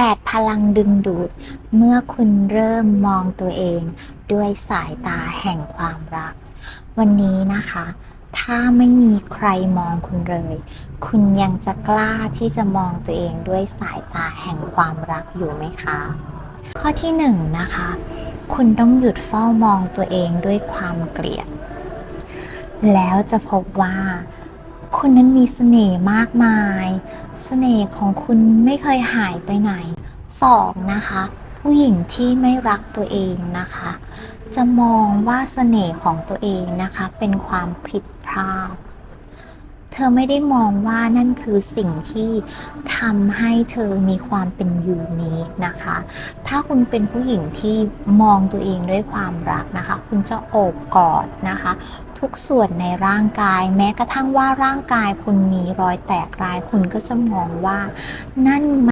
8 พลังดึงดูด เมื่อคุณเริ่มมองตัวเอง ด้วยสายตาแห่งความรัก วันนี้นะคะ ถ้าไม่มีใครมองคุณเลย คุณยังจะกล้าที่จะมองตัวเองด้วยสายตาแห่งความรักอยู่ไหมคะ ข้อที่หนึ่งนะคะ คุณต้องหยุดเฝ้ามองตัวเองด้วยความเกลียด แล้วจะพบว่า คุณนั้นมีเสน่ห์มากมาย เสน่ห์ของคุณไม่เคยหายไปไหนสองนะคะ ผู้หญิงที่ไม่รักตัวเองนะคะ จะมองว่าเสน่ห์ของตัวเองนะคะ เป็นความผิดพลาด เธอไม่ได้มองว่านั่นคือสิ่งที่ทำให้เธอมีความเป็นยูนิคนะคะ ถ้าคุณเป็นผู้หญิงที่มองตัวเองด้วยความรักนะคะ คุณจะโอบกอดนะคะ ทุกส่วนในร่างกาย แม้กระทั่งว่าร่างกายคุณมีรอยแตกราย คุณก็จะมองว่านั่น